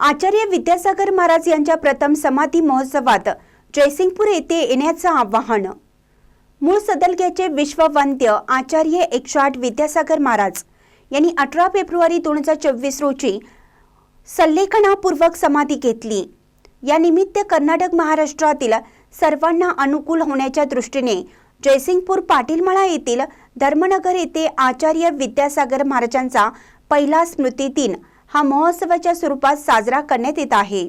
आचार्य विद्यासागर महाराज यांच्या प्रथम समाधी महोत्सवात जयसिंगपूर येथे येण्याचं आवाहन. मूळ सदलग्याचे विश्ववंद्य आचार्य एकशे आठ विद्यासागर महाराज यांनी अठरा फेब्रुवारी दोन हजार चोवीस रोजी संलेखनापूर्वक समाधी घेतली. या निमित्त कर्नाटक महाराष्ट्रातील सर्वांना अनुकूल होण्याच्या दृष्टीने जयसिंगपूर पाटीलमळा येथील धर्मनगर येथे आचार्य विद्यासागर महाराजांचा पहिला स्मृती दिन हा महोत्सवाच्या स्वरूपात साजरा करण्यात येत आहे.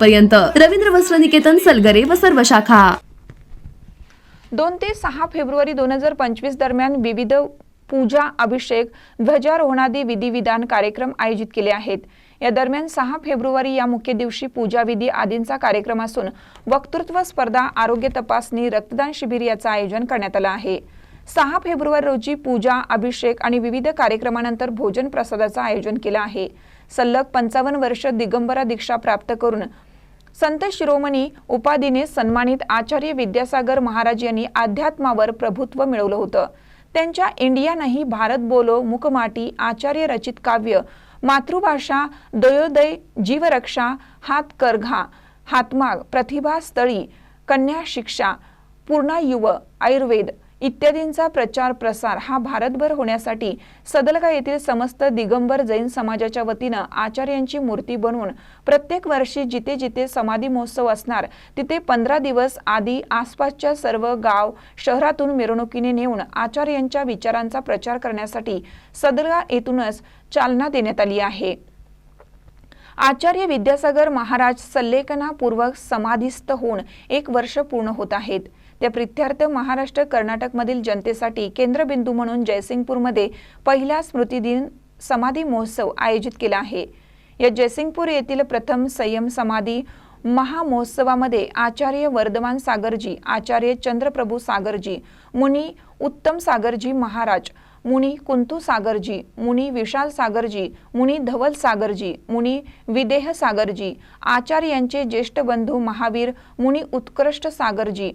पर्यंत रवींद्र वस्त्र निकेतन सलगरे व सर्व शाखा. दोन ते सहा फेब्रुवारी दोन हजार पंचवीस दरम्यान विविध पूजा अभिषेक ध्वजारोहणादी विधिविधान कार्यक्रम आयोजित केले आहेत. या दरम्यान सहा फेब्रुवारी या मुख्य दिवशी पूजाविधी आदींचा कार्यक्रम असून वक्तृत्व स्पर्धा आरोग्य तपासणी रक्तदान शिबिर याचं आयोजन करण्यात आलं आहे. सहा फेब्रुवारी रोजी पूजा अभिषेक आणि विविध कार्यक्रमानंतर भोजन प्रसादाचं आयोजन केलं आहे. सलग पंचावन्न वर्ष दिगंबरा दीक्षा प्राप्त करून संत शिरोमणी उपाधीने सन्मानित आचार्य विद्यासागर महाराज यांनी अध्यात्मावर प्रभुत्व मिळवलं होतं. त्यांच्या इंडिया नाही भारत बोलो मुकमाटी आचार्य रचित काव्य मातृभाषा दयोदय जीवरक्षा हात करघा हातमाग प्रतिभा स्थळी कन्या शिक्षा पूर्णा युव आयुर्वेद इत्यादींचा प्रचार प्रसार हा भारतभर होण्यासाठी सदलगा येथील समस्त दिगंबर जैन समाजाच्या वतीनं आचार्यांची मूर्ती बनवून प्रत्येक वर्षी जिथे जिथे समाधी महोत्सव असणार तिथे पंधरा दिवस आधी आसपासच्या सर्व गाव शहरातून मिरवणुकीने नेऊन आचार्यांच्या विचारांचा प्रचार करण्यासाठी सदलगा येथूनच चालना देण्यात आली आहे. आचार्य विद्यासागर महाराज संलेखनापूर्वक समाधीस्थ होऊन एक वर्ष पूर्ण होत आहेत. त्या प्रित्यार्थ महाराष्ट्र कर्नाटकमधील जनतेसाठी केंद्रबिंदू म्हणून जयसिंगपूरमध्ये पहिला स्मृतिदिन समाधी महोत्सव आयोजित केला आहे. या जयसिंगपूर येथील प्रथम संयम समाधी महामहोत्सवामध्ये आचार्य वर्धमान सागरजी आचार्य चंद्रप्रभू सागरजी मुनी उत्तम सागरजी महाराज मुनी कुंतू सागरजी मुनी विशाल सागरजी मुनी धवल सागरजी मुनी विदेह सागरजी आचार्य यांचे ज्येष्ठ बंधू महावीर मुनी उत्कृष्ट सागरजी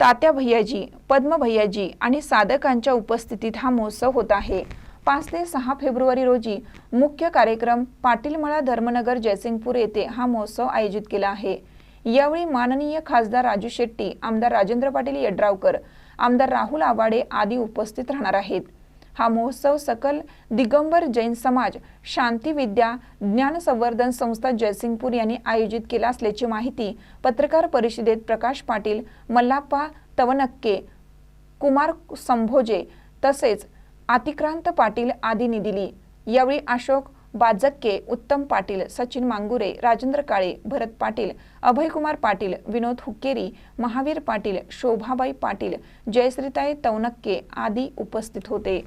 तात्या भैयाजी पद्म भैयाजी आणि साधकांच्या उपस्थितीत हा महोत्सव होत आहे. पाच ते सहा फेब्रुवारी रोजी मुख्य कार्यक्रम पाटीलमळा धर्मनगर जयसिंगपूर येथे हा महोत्सव आयोजित केला आहे. यावेळी माननीय खासदार राजू शेट्टी आमदार राजेंद्र पाटील यड्रावकर आमदार राहुल आवाडे आदी उपस्थित राहणार आहेत. हा महोत्सव सकल दिगंबर जैन समाज शांती विद्या ज्ञान संवर्धन संस्था जयसिंगपूर यांनी आयोजित केला असल्याची माहिती पत्रकार परिषदेत प्रकाश पाटील मल्लाप्पा तवनक्के कुमार संभोजे तसेच अतिक्रांत पाटील आदींनी दिली. यावेळी अशोक बाजक्के उत्तम पाटील सचिन मांगुरे राजेंद्र काळे भरत पाटील अभयकुमार पाटील विनोद हुक्केरी महावीर पाटील शोभाबाई पाटील जयश्रीताई तवनक्के आदी उपस्थित होते.